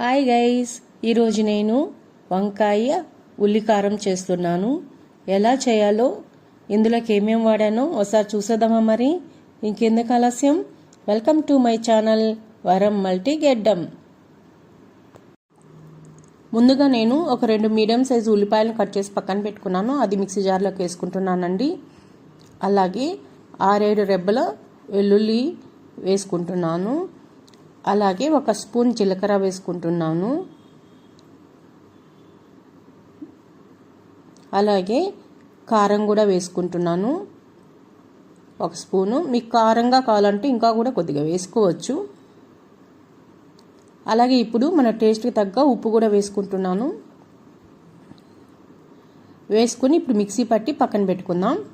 Hi guys. ఈరోజు నేను వంకాయ ఉల్లికారం చేస్తున్నాను. ఎలా చేయాలో ఇందులోకి ఏమేమి వాడానో ఒకసారి చూసేద్దామా మరి? ఇంకెందుకు ఆలస్యం? వెల్కమ్ టు మై ఛానల్ వరం మల్టీ గెడ్డం. ముందుగా నేను ఒక రెండు మీడియం సైజు ఉల్లిపాయలను కట్ చేసి పక్కన పెట్టుకున్నాను. అది మిక్సీ జార్లోకి వేసుకుంటున్నానండి. అలాగే ఆరేడు రెబ్బల వెల్లుల్లి వేసుకుంటున్నాను. అలాగే ఒక స్పూన్ జీలకర్ర వేసుకుంటున్నాను. అలాగే కారం కూడా వేసుకుంటున్నాను. ఒక స్పూను. మీకు కారంగా కావాలంటే ఇంకా కూడా కొద్దిగా వేసుకోవచ్చు. అలాగే ఇప్పుడు మన టేస్ట్కి తగ్గ ఉప్పు కూడా వేసుకుంటున్నాను. వేసుకుని ఇప్పుడు మిక్సీ పట్టి పక్కన పెట్టుకుందాం.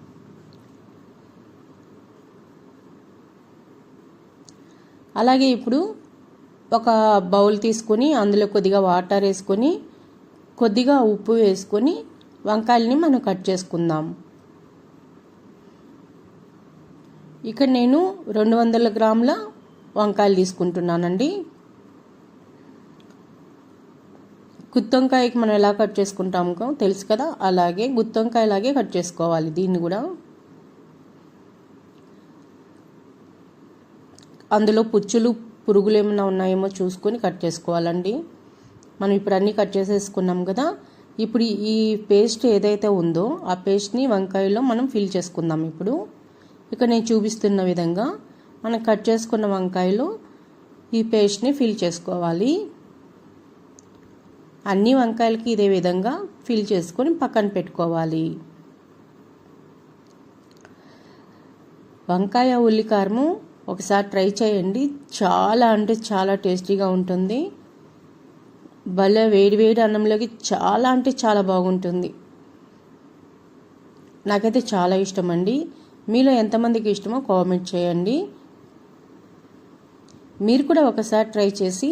అలాగే ఇప్పుడు ఒక బౌల్ తీసుకొని అందులో కొద్దిగా వాటర్ వేసుకొని కొద్దిగా ఉప్పు వేసుకొని వంకాయలని మనం కట్ చేసుకుందాం. ఇక్కడ నేను రెండు వందల గ్రాముల వంకాయలు తీసుకుంటున్నానండి. గుత్తొంకాయకి మనం ఎలా కట్ చేసుకుంటామో తెలుసు కదా? అలాగే గుత్తొంకాయలాగే కట్ చేసుకోవాలి. దీన్ని కూడా అందులో పుచ్చులు పురుగులు ఏమైనా ఉన్నాయేమో చూసుకొని కట్ చేసుకోవాలండి. మనం ఇప్పుడు అన్నీ కట్ చేసేసుకున్నాం కదా. ఇప్పుడు ఈ పేస్ట్ ఏదైతే ఉందో ఆ పేస్ట్ని వంకాయలో మనం ఫిల్ చేసుకుందాం ఇప్పుడు. ఇక్కడ నేను చూపిస్తున్న విధంగా మనం కట్ చేసుకున్న వంకాయలో ఈ పేస్ట్ని ఫిల్ చేసుకోవాలి. అన్ని వంకాయలకి ఇదే విధంగా ఫిల్ చేసుకొని పక్కన పెట్టుకోవాలి. వంకాయ ఉల్లికారము ఒకసారి ట్రై చేయండి. చాలా అంటే చాలా టేస్టీగా ఉంటుంది. భలే వేడి వేడి అన్నంలోకి చాలా అంటే చాలా బాగుంటుంది. నాకైతే చాలా ఇష్టం అండి మీలో ఎంతమందికి ఇష్టమో కామెంట్ చేయండి. మీరు కూడా ఒకసారి ట్రై చేసి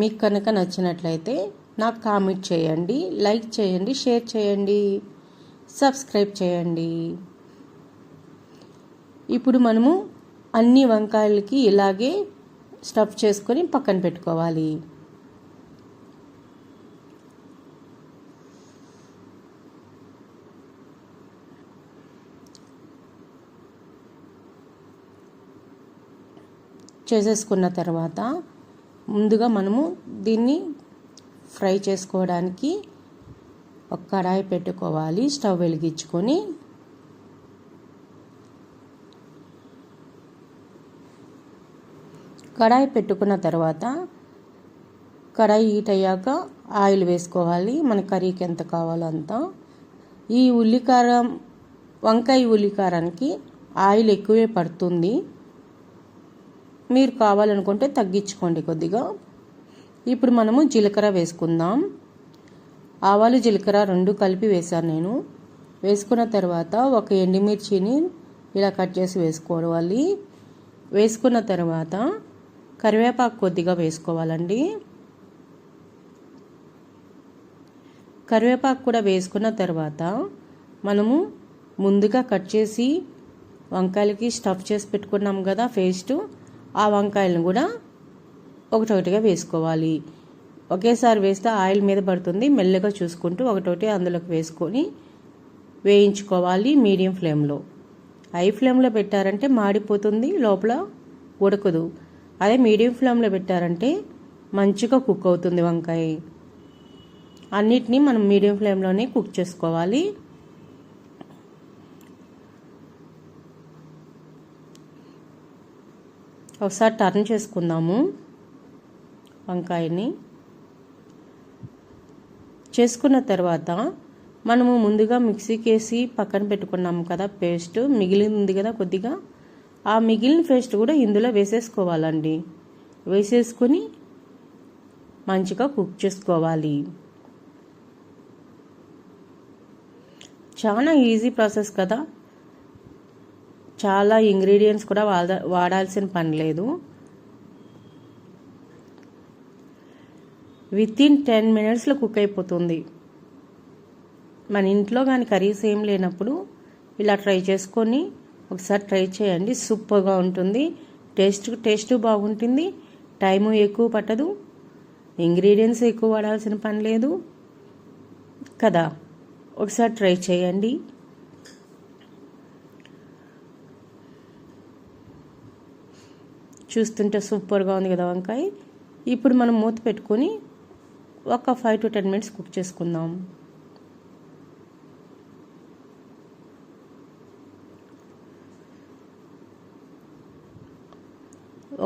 మీకు కనుక నచ్చినట్లయితే నాకు కామెంట్ చేయండి లైక్ చేయండి షేర్ చేయండి సబ్స్క్రైబ్ చేయండి. ఇప్పుడు మనము అన్ని వంకాయలకి ఇలాగే స్టఫ్ చేసుకొని పక్కన పెట్టుకోవాలి. చేసేసుకున్న తర్వాత ముందుగా మనము దీన్ని ఫ్రై చేసుకోవడానికి ఒక కడాయి పెట్టుకోవాలి. స్టవ్ వెలిగించుకొని కడాయి పెట్టుకున్న తర్వాత కడాయి హీట్ అయ్యాక ఆయిల్ వేసుకోవాలి. మన కర్రీకి ఎంత కావాలో అంత. ఈ ఉల్లికారం వంకాయ ఉల్లికారానికి ఆయిల్ ఎక్కువే పడుతుంది. మీరు కావాలనుకుంటే తగ్గించుకోండి కొద్దిగా. ఇప్పుడు మనము జీలకర్ర వేసుకుందాం. ఆవాలు జీలకర్ర రెండు కలిపి వేశాను నేను. వేసుకున్న తర్వాత ఒక ఎండుమిర్చిని ఇలా కట్ చేసి వేసుకోవాలి. వేసుకున్న తర్వాత కరివేపాకు కొద్దిగా వేసుకోవాలండి. కరివేపాకు కూడా వేసుకున్న తర్వాత మనము ముందుగా కట్ చేసి వంకాయలకి స్టఫ్ చేసి పెట్టుకున్నాం కదా పేస్ట్ ఆ వంకాయలను కూడా ఒకటొకటిగా వేసుకోవాలి. ఒకేసారి వేస్తే ఆయిల్ మీద పడుతుంది. మెల్లగా చూసుకుంటూ ఒకటొకటి అందులోకి వేసుకొని వేయించుకోవాలి మీడియం ఫ్లేమ్లో. హై ఫ్లేమ్లో పెట్టారంటే మాడిపోతుంది లోపల ఉడకదు. అదే మీడియం ఫ్లేమ్లో పెట్టారంటే మంచిగా కుక్ అవుతుంది వంకాయ. అన్నిటినీ మనం మీడియం ఫ్లేమ్లోనే కుక్ చేసుకోవాలి. ఒకసారి టర్న్ చేసుకుందాము వంకాయని. చేసుకున్న తర్వాత మనము ముందుగా మిక్సీకి వేసి పక్కన పెట్టుకున్నాము కదా పేస్ట్. మిగిలింది కదా కొద్దిగా. ఆ మిగిలిన పేస్ట్ కూడా ఇందులో వేసేసుకోవాలండి. వేసేసుకొని మంచిగా కుక్ చేసుకోవాలి. చాలా ఈజీ ప్రాసెస్ కదా. చాలా ఇంగ్రీడియంట్స్ కూడా వాడ వాడాల్సిన పని లేదు. విత్ ఇన్ టెన్ మినిట్స్లో కుక్ అయిపోతుంది. మన ఇంట్లో కానీ కర్రీస్ ఏం లేనప్పుడు ఇలా ట్రై చేసుకొని ఒకసారి ట్రై చేయండి. సూపర్గా ఉంటుంది. టేస్ట్ టేస్ట్ బాగుంటుంది. టైము ఎక్కువ పట్టదు. ఇంగ్రీడియంట్స్ ఎక్కువ వాడాల్సిన పని లేదు. కదా? ఒకసారి ట్రై చేయండి. చూస్తుంటే సూపర్గా ఉంది కదా వంకాయ. ఇప్పుడు మనం మూత పెట్టుకొని ఒక five to ten minutes cook చేసుకుందాం.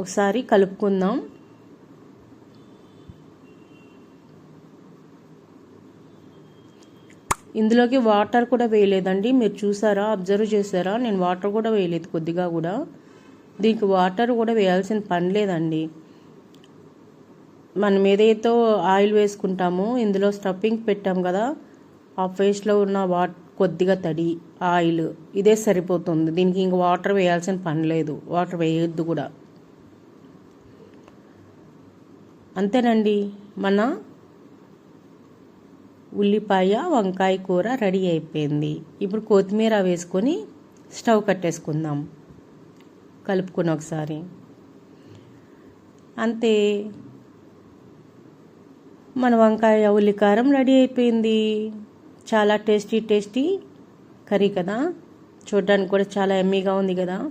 ఒకసారి కలుపుకుందాం. ఇందులోకి వాటర్ కూడా వేయలేదండి. మీరు చూసారా? అబ్జర్వ్ చేసారా? నేను వాటర్ కూడా వేయలేదు కొద్దిగా కూడా. దీనికి వాటర్ కూడా వేయాల్సిన పని లేదండి. మనం ఏదైతే ఆయిల్ వేసుకుంటామో ఇందులో స్టఫింగ్ పెట్టాం కదా ఆ ఫేస్లో ఉన్న వాట్ కొద్దిగా తడి ఆయిల్ ఇదే సరిపోతుంది. దీనికి ఇంక వాటర్ వేయాల్సిన పని లేదు. వాటర్ వేయొద్దు కూడా. అంతేనండి. మన ఉల్లిపాయ వంకాయ కూర రెడీ అయిపోయింది. ఇప్పుడు కొత్తిమీర వేసుకొని స్టవ్ కట్టేసుకుందాం. కలుపుకుని ఒకసారి. అంతే. మన వంకాయ ఉల్లికారం రెడీ అయిపోయింది. చాలా టేస్టీ టేస్టీ కర్రీ కదా. చూడడానికి కూడా చాలా ఎమ్మీగా ఉంది కదా.